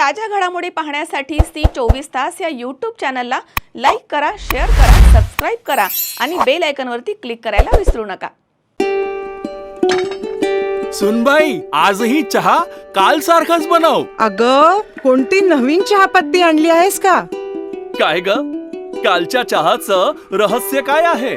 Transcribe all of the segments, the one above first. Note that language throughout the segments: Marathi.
ताज्या घडामोडी पाहण्यासाठी सी चोवीस तास या यूट्यूब चॅनलला लाईक करा शेअर करा सबस्क्राईब करा आणि बेल आयकॉनवरती क्लिक करायला विसरू नका. सुनबाई आजही चहा काल सारखाच बनव. अग कोणती नवीन चहापत्ती आणली आहेस का? काय ग? कालच्या चहाचं रहस्य काय आहे?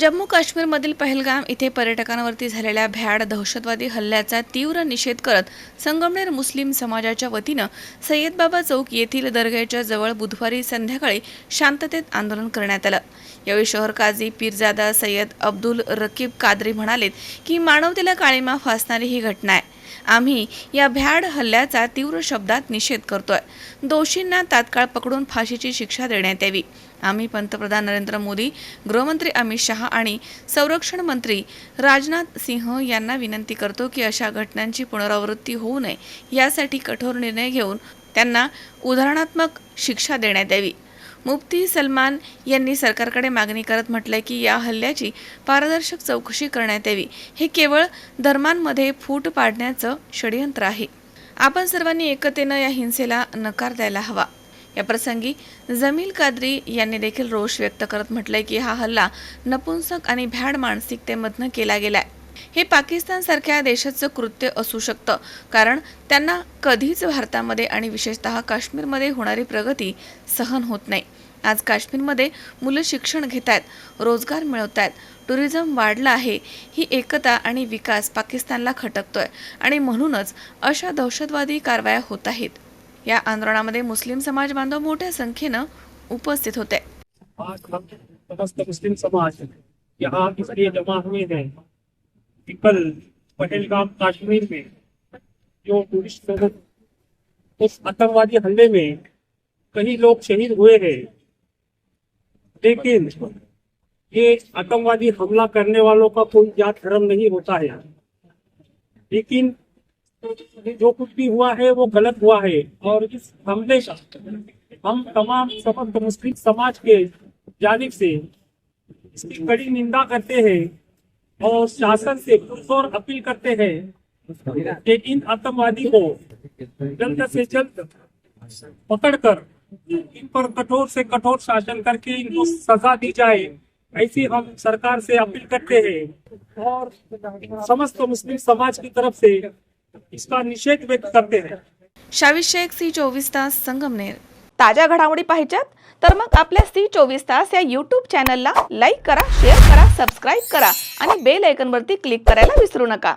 जम्मू काश्मीरमधील पहलगाम इथे पर्यटकांवरती झालेल्या भ्याड दहशतवादी हल्ल्याचा तीव्र निषेध करत संगमनेर मुस्लिम समाजाच्या वतीनं सय्यदबाबा चौक येथील दर्ग्याच्या जवळ बुधवारी संध्याकाळी शांततेत आंदोलन करण्यात आलं. यावेळी शहर काझी पीरजादा सय्यद अब्दुल रकीब कादरी म्हणालेत की मानवतेला काळीमा फासणारी ही घटना आहे. आम्ही या भ्याड हल्ल्याचा तीव्र शब्दात निषेध करतोय. दोषींना तात्काळ पकडून फाशीची शिक्षा देण्यात यावी. आम्ही पंतप्रधान नरेंद्र मोदी गृहमंत्री अमित शहा आणि संरक्षण मंत्री राजनाथ सिंह यांना विनंती करतो की अशा घटनांची पुनरावृत्ती होऊ नये यासाठी कठोर निर्णय घेऊन त्यांना उदाहरणात्मक शिक्षा देण्यात यावी. मुफ्ती सलमान यांनी सरकारकडे मागणी करत म्हटलंय की या हल्ल्याची पारदर्शक चौकशी करण्यात यावी. हे केवळ धर्मांमध्ये फूट पाडण्याचं षडयंत्र आहे. आपण सर्वांनी एकतेनं या हिंसेला नकार द्यायला हवा. या प्रसंगी जमील कादरी यांनी देखील रोष व्यक्त करत म्हटलंय की हा हल्ला नपुंसक आणि भ्याड मानसिकतेमधनं केला गेलाय. हे पाकिस्तानसारख्या देशाचं कृत्य असू शकतं कारण त्यांना कधीच भारतामध्ये आणि विशेषतः काश्मीरमध्ये होणारी प्रगती सहन होत नाही. आज काश्मीरमध्ये मुलं शिक्षण घेत आहेत रोजगार मिळवत आहेत टुरिझम वाढलं आहे ही एकता आणि विकास पाकिस्तानला खटकतोय आणि म्हणूनच अशा दहशतवादी कारवाया होत आहेत. या आंदोलनामध्ये मुस्लिम समाज बांधव मोठ्या संख्येनं उपस्थित होते. मुस्लिम समाज यहाँ इसलिए जमा हुए हैं। कि कल पहलगाम कश्मीर में जो टूरिस्ट उस आतंकवादी हमले में कई लोग शहीद हुए हैं। लेकिन ये आतंकवादी हमला करने वालों का कोई जात धर्म नहीं होता है। लेकिन जो कुछ भी हुआ है, वो गलत हुआ है। और इस हमले का हम तमाम समस्त मुस्लिम समाज के जानिब से इसकी कड़ी निंदा करते हैं और शासन से पुरजोर अपील करते हैं कि इन आतंकवादी को जल्द से जल्द पकड़कर, इन पर कठोर से कठोर शासन करके इनको सजा दी जाए, ऐसी हम सरकार से अपील करते हैं। और समस्त मुस्लिम समाज की तरफ़ से इसका निषेध व्यक्त करते हैं शाविद शेख सी चोवीस तास संगमनेर ताज्या घडामोडी पाहिजेत? तर मग आपल्या सी चोवीस तास या यूट्यूब चॅनलला लाईक करा शेअर करा सबस्क्राईब करा आणि बेल आयकॉनवरती क्लिक करायला विसरू नका.